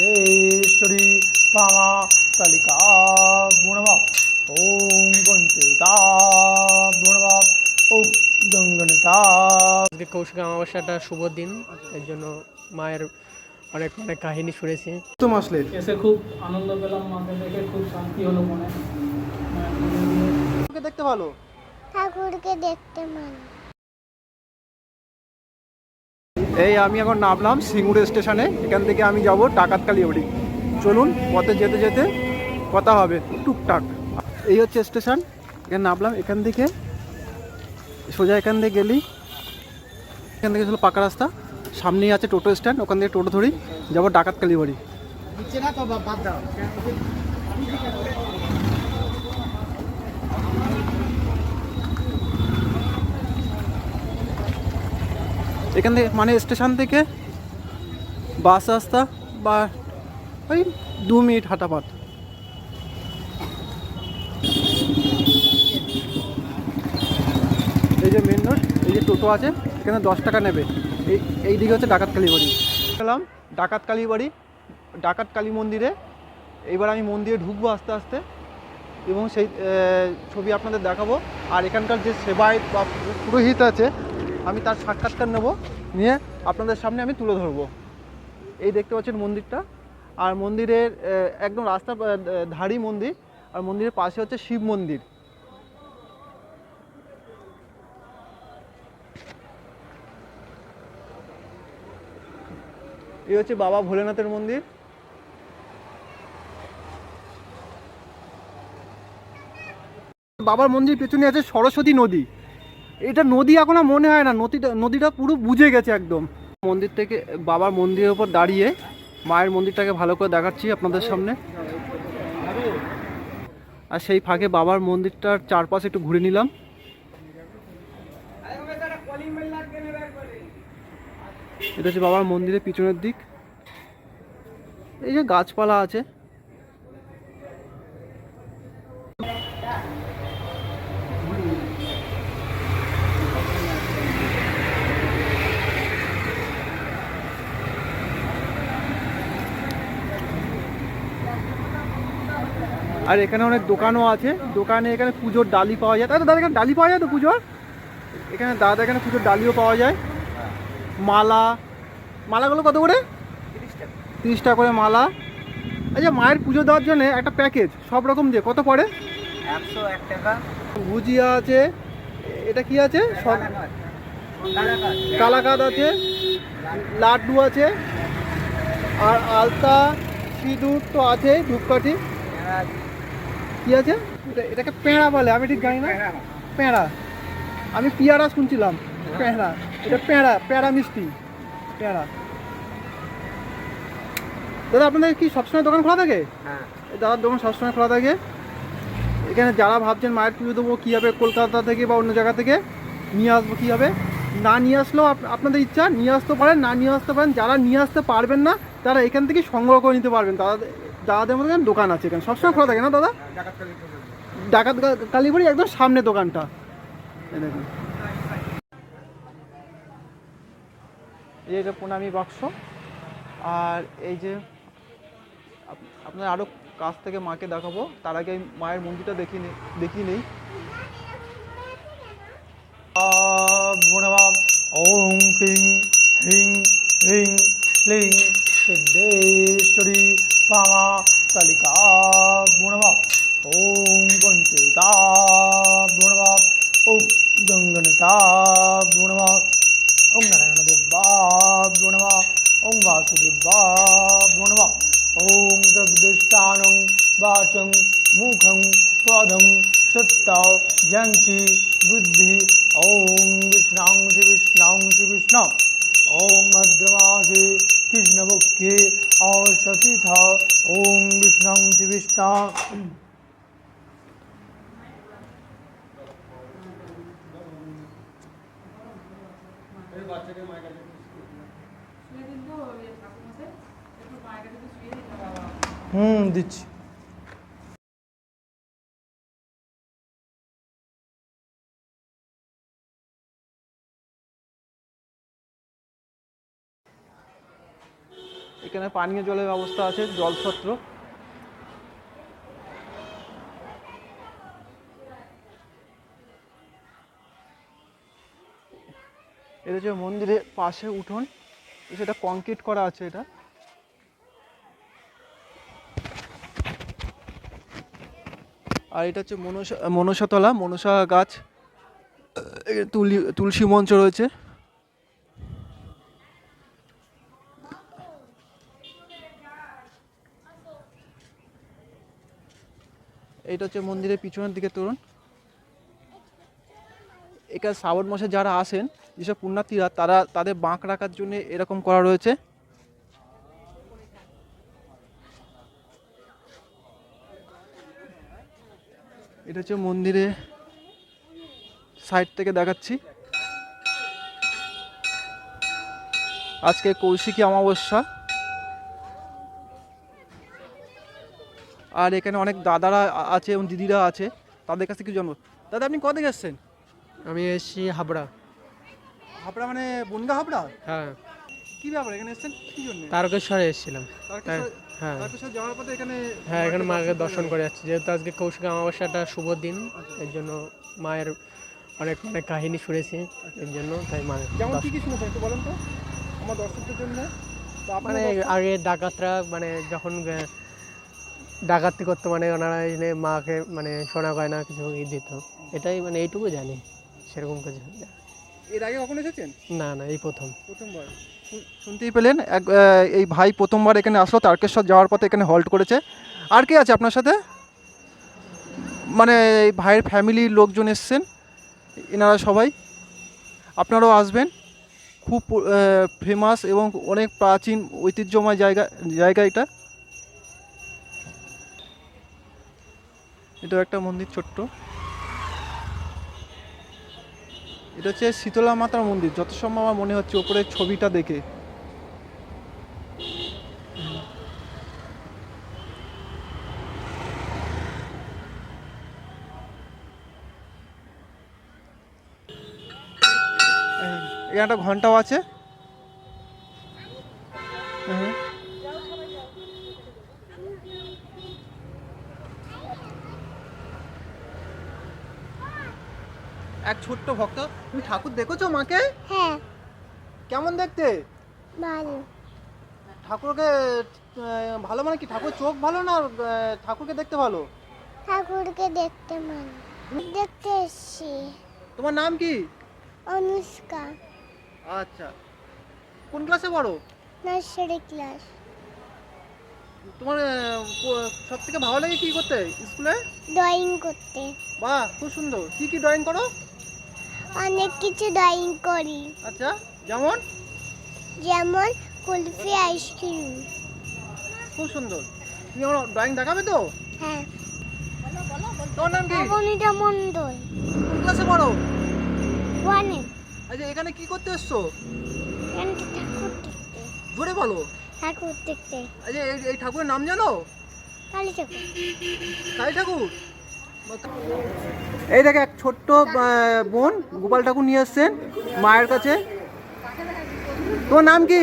দেশ্বরী পামা কালিকা গুণমা ওম পঞ্চতা গুণমা ওম গঙ্গনতা আজকে কৌশিক অমাবস্যাটা শুভ দিন। এর জন্য মায়ের অনেক অনেক কাহিনী শুনেছি। তো আসলে এসে খুব আনন্দ পেলাম মাকে দেখে খুব শান্তি হলো মনে। দেখতে ভালো? ঠাকুরকে দেখতে মানে এই আমি এখন নামলাম সিঙ্গুর স্টেশনে, এখান থেকে আমি যাব ডাকাতকালি অবধি। চলুন, পথে যেতে যেতে কথা হবে, টুকটাক। এই হচ্ছে স্টেশন, এখানে নামলাম, এখান থেকে সোজা এখান থেকে গেলি। এখান থেকে ছিল পাকা রাস্তা, সামনেই আছে টোটো স্ট্যান্ড, ওখান থেকে টোটো ধরি যাব ডাকাতকালি বাড়ি এখান থেকে মানে স্টেশন থেকে বাস রাস্তা বা ওই দু মিনিট হাঁটা পথ। এই যে মেন রোড এই যে টোটো আছে, এখানে দশ টাকা নেবে। এই এই দিকে হচ্ছে ডাকাত কালী বাড়ি। গেলাম, ডাকাত কালী বাড়ি, ডাকাত কালী মন্দিরে। এইবার আমি মন্দিরে ঢুকবো আস্তে আস্তে এবং সেই ছবি আপনাদের দেখাবো। আর এখানকার যে সেবায় বা পুরোহিত আছে আমি তার সাক্ষাৎকার নেব। নিয়ে আপনাদের সামনে আমি তুলে ধরবো। এই দেখতে পাচ্ছেন মন্দিরটা। আর মন্দিরের একদম রাস্তা ধারি মন্দির। আর মন্দিরের পাশে হচ্ছে শিব মন্দির। এই হচ্ছে বাবা ভোলেনাথের মন্দির। বাবার মন্দির পেছনে আছে সরস্বতী নদী। এটা নদী এখন মনে হয় না, নদীটা নদীটা পুরো বুঝে গেছে একদম। মন্দির থেকে বাবার মন্দিরের উপর দাঁড়িয়ে মায়ের মন্দিরটাকে ভালো করে দেখাচ্ছি আপনাদের সামনে। আর সেই ফাঁকে বাবার মন্দিরটার চারপাশে একটু ঘুরে নিলাম। এটা হচ্ছে বাবার মন্দিরের পিছনের দিক। এই যে গাছপালা আছে। আর এখানে অনেক দোকানও আছে। দোকানে এখানে পুজোর ডালি পাওয়া যায়। দাদা দাদা এখানে ডালি পাওয়া যায় তো পুজোর? এখানে দাদা এখানে পুজোর ডালিও পাওয়া যায়। মালা মালাগুলো কত করে? তিরিশ টাকা করে মালা। আচ্ছা মায়ের পুজো দেওয়ার জন্য একটা প্যাকেজ সব রকম দিয়ে কত পড়ে? একশো এক টাকা। ভুজিয়া আছে এটা কি আছে? সব কালাকাদ আছে লাড্ডু আছে আর আলতা সিঁদুর তো আছে ধূপকাঠি। কি আছে? এটা এটাকে পেঁড়া বলে আমি ঠিক জানি না? পেঁড়া। আমি পিয়ারা শুনছিলাম পেঁড়া। এটা পেঁড়া পেঁড়া মিষ্টি পেঁড়া। দাদা আপনাদের কি সবসময় দোকান খোলা থাকে? হ্যাঁ। দাদার দোকান সবসময় খোলা থাকে। এখানে যারা ভাবছেন মায়ের পুজো দেবো কীভাবে কলকাতা থেকে বা অন্য জায়গা থেকে নিয়ে আসব কীভাবে না নিয়ে আসলেও আপ- আপনাদের ইচ্ছা নিয়ে আসতে পারেন না নিয়ে আসতে পারেন যারা নিয়ে আসতে পারবেন না তারা এখান থেকে সংগ্রহ করে নিতে পারবেন। দাদা দাদাদের মধ্যে দোকান আছে এখানে। সবসময় খোলা থাকে না দাদা? ডাকাত কালীবাড়ি একদম সামনে দোকানটা। দেখুন। এই যে প্রণামী বাক্স। আর এই যে আপনার আরও কাছ থেকে মাকে দেখাবো। তার আগে মায়ের মন্দিরটা দেখি দেখিয়ে নেই। ওম ক্রিং, হ্রিং হ্রিং, ক্লিং, সিদ্ধেশ্বরী पामाकलिका गुणवा ओम कंचिता गुणवाप ओम गंगणता गुणवाप ओम नारायण देवा गुणवा ओम वासुदेवा गुणवाप ओम तद्दिष्टान वाचं मुखं पदं सत्ता जंकी बुद्धि। ओम विष्णांसि विष्णांसि विष्णु ओम भद्रमासी ভদ্রমাসে কৃষ্ণপক্ষে অসতীথ ওম বিষ্ণাংশি বিষ্ণা হুম দিচ্ছি এখানে পানীয় জলের ব্যবস্থা আছে জলছত্র এটা হচ্ছে মন্দিরের পাশে উঠোন, সেটা কংক্রিট করা আছে এটা। আর এটা হচ্ছে মনসা মনসাতলা, মনসা গাছ তুলি তুলসী মঞ্চ রয়েছে। এইটা হচ্ছে মন্দিরের পিছনের দিকে তরুণ এখানে শ্রাবণ মাসে যারা আসেন, যেসব পুণ্যার্থীরা, তারা তাদের বাঁক রাখার জন্য এরকম করা রয়েছে। এটা হচ্ছে মন্দিরে সাইড থেকে দেখাচ্ছি। আজকে কৌশিকী অমাবস্যা। আর এখানে অনেক দাদারা আছে এবং দিদিরা আছে তাদের কাছে কিছু জানব দাদা আপনি কত থেকে এসছেন আমি এসেছি হাবড়া। হাবড়া মানে বনগা হাবড়া? হ্যাঁ। কি ব্যাপার এখানে এসছেন? কি জন্য? তারকেশ্বরে এসেছিলাম। হ্যাঁ। তারকেশ্বর যাওয়ার পথে এখানে হ্যাঁ এখানে মাকে দর্শন করে যাচ্ছি। যেহেতু আজকে কৌশিক অমাবস্যাটা শুভ দিন এর জন্য মায়ের অনেক অনেক কাহিনী শুনেছি এর জন্য তাই মা যেমন কি কি শুনেছেন একটু বলেন তো আমার দর্শকদের জন্য? মানে আগে ডাকাতরা মানে যখন ডাকাতি করতো মানে ওনারা এনে মাকে মানে সোনা গয়না কিছু ই দিত। এটাই মানে এইটুকু জানি সেরকম কিছু। এর আগে কখন এসেছেন? না না এই প্রথম। প্রথমবার। শুনতেই পেলেন এক এই ভাই প্রথমবার এখানে আসলো তারকেশ্বর যাওয়ার পথে এখানে হল্ট করেছে। আর কে আছে আপনার সাথে? মানে এই ভাইয়ের ফ্যামিলির লোকজন এসছেন এনারা সবাই। আপনারাও আসবেন। খুব ফেমাস এবং অনেক প্রাচীন ঐতিহ্যময় জায়গা জায়গা এটা। এটাও একটা মন্দির ছোট্ট। এটা হচ্ছে শীতলা মাতার মন্দির, যত সম্ভব আমার মনে হচ্ছে ওপরের ছবিটা দেখে। এখানে একটা ঘন্টাও আছে। এক ছোট্ট ভক্ত তুমি ঠাকুর দেখেছ মাকে? হ্যাঁ। কেমন দেখতে? ভালো। ঠাকুরকে আহ, ভালো মানে কি? ঠাকুর চোখ ভালো না আহ, ঠাকুরকে দেখতে ভালো? ঠাকুরকে দেখতে ভালো। দেখতে এসছি। তোমার নাম কি? অনুষ্কা। আচ্ছা। কোন ক্লাসে পড়ো? Nursery class. তোমার সব থেকে ভালো লাগে কি করতে? স্কুলে? ড্রয়িং করতে। বাহ খুব সুন্দর। কি কি ড্রয়িং করো? অনেক কিছু ড্রয়িং করি। আচ্ছা যেমন? যেমন কুলফি আইসক্রিম। খুব সুন্দর। তুমি আমার ড্রয়িং দেখাবে তো? হ্যাঁ। তোমার নাম কি? অবনীতা মণ্ডল। কোন ক্লাসে পড়ো? ওয়ানে আচ্ছা এখানে কি করতে এসছো? ঠাকুর দেখতে। জোরে বলো। ঠাকুর দেখতে। আচ্ছা এই এই ঠাকুরের নাম জানো? কালী ঠাকুর। কালী ঠাকুর? এই দেখে এক ছোট্ট বোন গোপাল ঠাকুর নিয়ে এসছেন মায়ের কাছে। তোমার নাম কি?